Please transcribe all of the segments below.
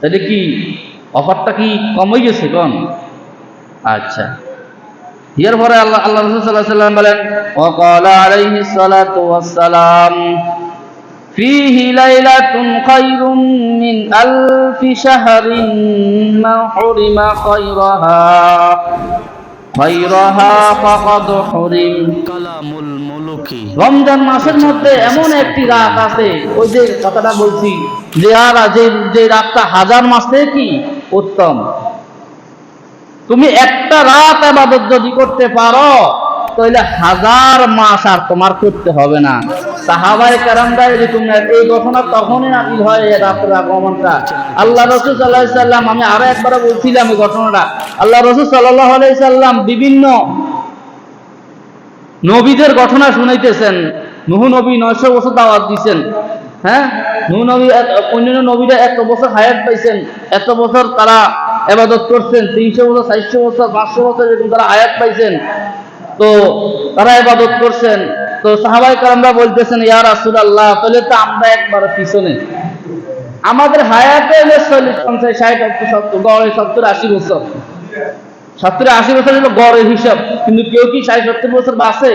তাহলে কি অফারটা কি কম হয়ে গেছে কম আচ্ছা এর পরে আল্লাহ আল্লাহ রসুল সাল্লাহ সাল্লাম বলেন وقال عليه الصلاة والسلام فيه ليلة خير من ألف شهر ما حرم خيرها রমজান মাসের মধ্যে এমন একটি রাত আছে ওই যে কথাটা বলছি যে আর যে যে রাতটা হাজার মাসে কি উত্তম। তুমি একটা রাত আবাদত যদি করতে পারো তাহলে হাজার মাস আর তোমার করতে হবে না। সাহাবাই কারামরা এরকম এই ঘটনা তখনই হয় আগমনটা। আল্লাহ রসুল সাল্লাহ সাল্লাম, আমি আরও একবার বলছিলাম এই ঘটনাটা। আল্লাহ রসুল সাল্লাহ সাল্লাম বিভিন্ন নবীদের ঘটনা শুনাইতেছেন। নুহ নবী নয়শো বছর দাওয়াত দিছেন। হ্যাঁ? নুহ নবী অন্যান্য নবীরা এত বছর হায়াত পাইছেন। এত বছর তারা এবাদত করছেন। তিনশো বছর, চারশো বছর, পাঁচশো বছর এরকম তারা হায়াত পাইছেন। তো তারা এবাদত করছেন। তো সাহাবাই কারামরা বলতেছেন, ইয়া রাসুল আল্লাহ তাহলে তো আমরা একবার পিছনে। আমাদের হায়াতে চল্লিশ, পঞ্চাশ, ষাট সত্তর, গড়ে সত্তর, আশি বছর। সত্তর, আশি বছর হলো গড়ের হিসাব। কিন্তু কেউ কি ষাট, সত্তর বছর বাঁচে?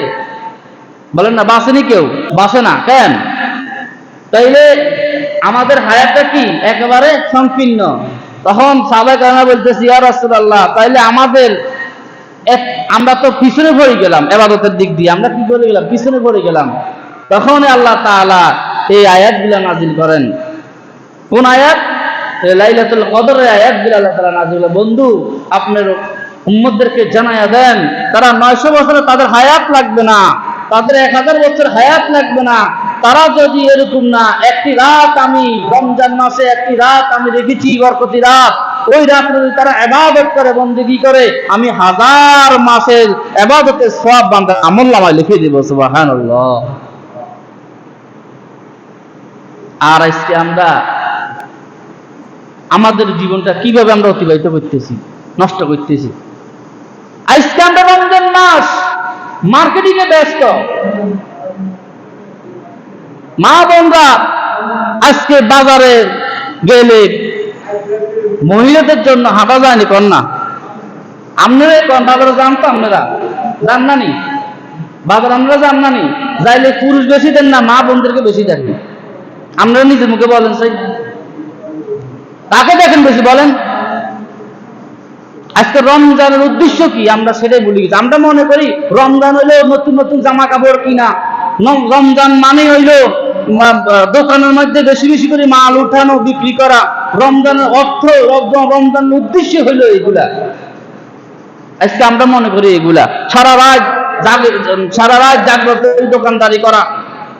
বলেন না, বাঁচেনি কেউ? বাঁচে না, কেন? তাইলে আমাদের হায়াতটা কি? একেবারে সংকীর্ণ। তখন সাবাই কারণা বলতেছি, ইয়া রাসূলুল্লাহ, তাইলে আমাদের আমরা তো পিছনে পড়ে গেলাম, এবাদতের দিক দিয়ে। আমরা কি করে গেলাম? পিছনে পড়ে গেলাম। তখন আল্লাহ তাআলা এই আয়াতগুলো নাজিল করেন। কোন আয়াত? লাইলাতুল কদরের আয়াতগুলো আল্লাহ তাআলা নাজিল বন্ধু, আপনার উম্মতদেরকে জানায়া দেন। তারা নয়শো বছরে তাদের হায়াত লাগবে না। তাদের এক হাজার বছর হায়াত লাগবে না। তারা যদি এরকম না, একটি রাত আমি রমজান মাসে একটি রাত আমি রেখেছি বরকতি রাত। ওই রাত যদি তারা এবাদত করে, বন্দিগি করে, আমি হাজার মাসের এবাদতের সব বান্ধব আমল নামায় লিখে দিব, সুবহানাল্লাহ। আর আজকে আমরা আমাদের জীবনটা কীভাবে আমরা অতিবাহিত করতেছি, নষ্ট করতেছি? আজকে আমরা রমজান মাস মার্কেটিং এ ব্যস্ত। মা বোনরা আজকে বাজারে গেলে মহিলাদের জন্য হাঁটা যায়নি কন্যা আপনারা কোন, বাজারে যান তো আপনারা। যান না নি? বাজার আমরা যান না নি? যাইলে পুরুষ বেশি দেন না, মা বোনদেরকে বেশি দেখেন আপনারা নিজের মুখে বলেন, সেই। তাকে দেখেন বেশি, বলেন? আজকে রমজানের উদ্দেশ্য কি? আমরা সেটাই বলি গেছি। আমরা মনে করি রমজান হইল নতুন নতুন জামা কাপড় কিনা রমজান মানে হইল দোকানের মধ্যে বেশি বেশি করে মাল উঠানো, বিক্রি করা। রমজানের অর্থ রম- রমজানের উদ্দেশ্য হইল এগুলা আজকে আমরা মনে করি এগুলা সারা রাত সারা রাত জাগ্রত দোকানদারি করা,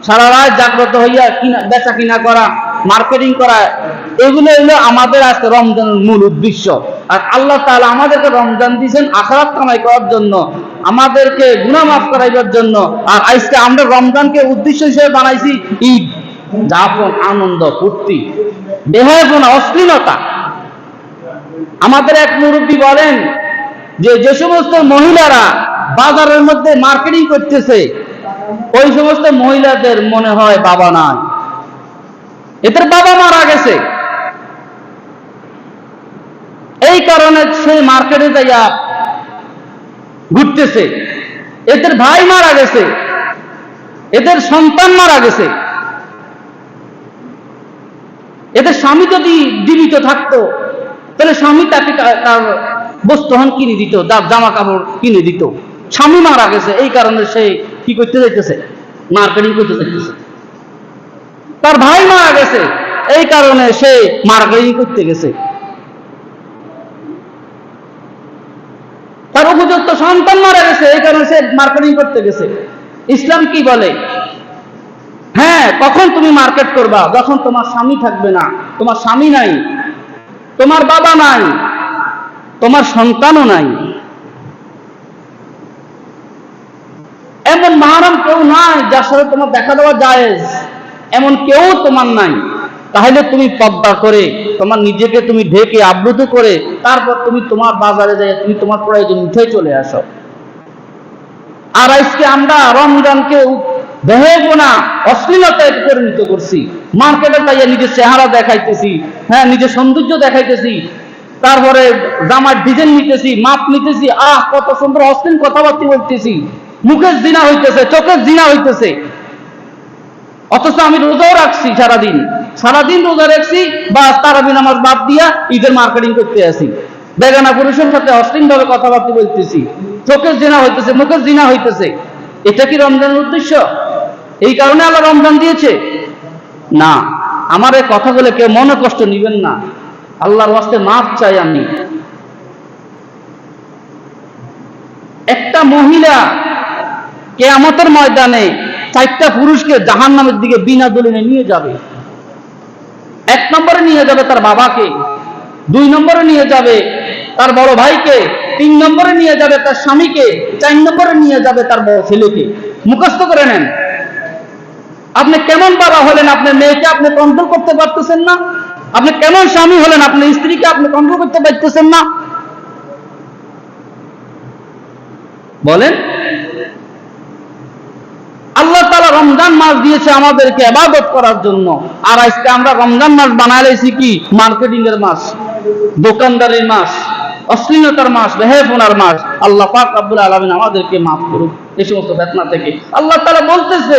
সারা রাত জাগ্রত হইয়া কিনা বেচা কিনা করা, মার্কেটিং করা, এগুলো হলো আমাদের আজকে রমজানের মূল উদ্দেশ্য। আর আল্লাহ তাআলা আমাদেরকে রমজান দিয়েছেন আখরাত কামাই করার জন্য, আমাদেরকে গুণা মাফ করাইবার জন্য। আর আজকে আমরা রমজানকে উদ্দেশ্য হিসেবে বানাইছি ঈদ। যাপন, আনন্দ, ফুর্তি। বেহায়পনা, অশ্লীলতা। আমাদের এক মুরব্বী বলেন যে যে সমস্ত মহিলারা বাজারের মধ্যে মার্কেটিং করতেছে, ওই সমস্ত মহিলাদের মনে হয় বাবা নাই। এদের বাবা মারা গেছে। এই কারণে সে মার্কেটে যাইয়া ঘুরতেছে। এদের ভাই মারা গেছে। এদের সন্তান মারা গেছে। এদের স্বামী যদি জীবিত থাকতো, তাহলে স্বামী তাকে তার বস্তুহন কিনে দিত জামা কাপড় কিনে দিত। স্বামী মারা গেছে, এই কারণে সে কি করতে যাইতেছে? মার্কেটিং করতে যাইতেছে। তার ভাই মারা গেছে, এই কারণে সে মার্কেটিং করতে গেছে। তার উপযুক্ত সন্তান মারা গেছে, এই কারণে সে মার্কেটিং করতে গেছে। ইসলাম কি বলে? হ্যাঁ কখন তুমি মার্কেট করবা? যখন তোমার স্বামী থাকবে না, তোমার স্বামী নাই, তোমার বাবা নাই, তোমার সন্তানও নাই। এমন মাহারাম কেউ নাই যার সাথে তোমার দেখা দেওয়া জায়েজ। এমন কেউ তোমার নাই। তাহলে তুমি পদ্মা করে, তোমার নিজেকে তুমি ঢেকে আবৃত করে, তারপর তুমি তোমার বাজারে যাই তুমি তোমার প্রয়োজন উঠে চলে আসো। আর আজকে আমরা রমজানকে দেহেগুনা অশ্লীলতায় পরিণত করছি। মার্কেটে তাইয়া নিজের চেহারা দেখাইতেছি হ্যাঁ নিজের সৌন্দর্য দেখাইতেছি, তারপরে জামার ডিজাইন নিতেছি, মাপ নিতেছি, আহ, কত সুন্দর অশ্লীল কথাবার্তা বলতেছি, মুখের জিনা হইতেছে, চোখের জিনা হইতেছে। অথচ আমি রোজাও রাখছি সারাদিন। সারাদিন রোজা রাখছি বা তারাবিন আমার বাদ দিয়া ঈদের মার্কেটিং করতে আসি। বেগানা পুরুষের সাথে অশ্লীল ভাবে কথাবার্তা বলতেছি, চোখের জিনা হইতেছে, মুখের জিনা হইতেছে। এটা কি রমজানের উদ্দেশ্য? এই কারণে আল্লাহ রমজান দিয়েছে। না, আমার এই কথাগুলো কেউ মনে কষ্ট নিবেন না। আল্লাহর ওয়াস্তে মাপ চাই আমি। একটা মহিলা কেয়ামতের ময়দানে চারটা পুরুষকে জাহান নামের দিকে বিনা দলিলে নিয়ে যাবে। এক নম্বরে নিয়ে যাবে তার বাবাকে, দুই নম্বরে নিয়ে যাবে তার বড় ভাইকে, তিন নম্বরে নিয়ে যাবে তার স্বামীকে, চার নম্বরে নিয়ে যাবে তার বড় ছেলেকে। মুখস্থ করে নেন। আপনি কেমন বাবা হলেন? আপনার মেয়েকে আপনি কন্ট্রোল করতে পারতেছেন না। আপনি কেমন স্বামী হলেন? আপনার স্ত্রীকে আপনি কন্ট্রোল করতে পারতেছেন না। বলেন। আল্লাহ তালা রমজান মাস দিয়েছে আমাদেরকে আবাদত করার জন্য। আর আজকে আমরা রমজান মাস বানাইলেছি কি? মার্কেটিং এর মাস, দোকানদারির মাস, অশ্লীলতার মাস, বেহেফোনার মাস। আল্লাহ পাক আব্দুল আলমিন আমাদেরকে মাফ করুক। এই সমস্ত বেতনা থেকে। আল্লাহ তালা বলতেছে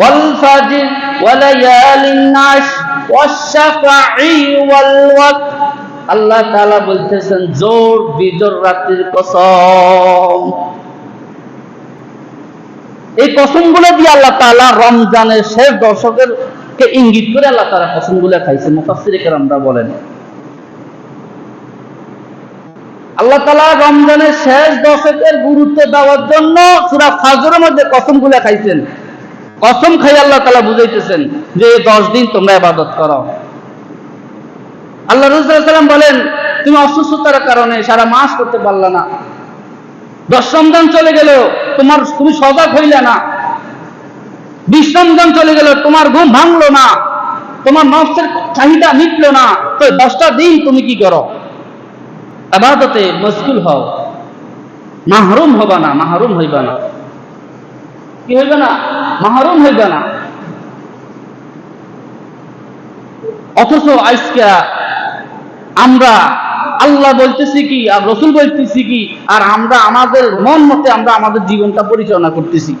والفجر وليال العشر والشفع والوتر আল্লাহ তাআলা বলতেছেন জোর বিজোর রাত্রির কসম এই কসমগুলো দিয়ে আল্লাহ তাআলা রমজানের শেষ দশকের কে ইঙ্গিত করে আল্লাহ তাআলা কসমগুলো খাইছে মুফাসসির কেরামরা বলেন আল্লাহ তাআলা রমজানের শেষ দশকের গুরুত্ব দেওয়ার জন্য সূরা ফাজরের মধ্যে কসমগুলো খাইছেন কসম খাই আল্লাহ তাআলা বুঝাইতেছেন যে দশ দিন তোমরা ইবাদত করো। আল্লাহ রসুলাম বলেন, তুমি অসুস্থতার কারণে সারা মাস করতে পারলা না। দশ রমজান চলে গেল তোমার, তুমি সজাগ হইলে না। বিশ রমজান চলে গেল তোমার ঘুম ভাঙলো না। তোমার নফসের চাহিদা মিটলো না। তো দশটা দিন তুমি কি করো? আবাদতে মশগুল হও। মাহরুম হবা না, মাহরুম হইবা না। কি হইবে না? মাহরুম হইবে না। অথচ আজকে আমরা আল্লাহ বলতেছি কি, আর রসুল বলতেছি কি, আর আমরা আমাদের মন মতে আমরা আমাদের জীবনটা পরিচালনা করতেছি।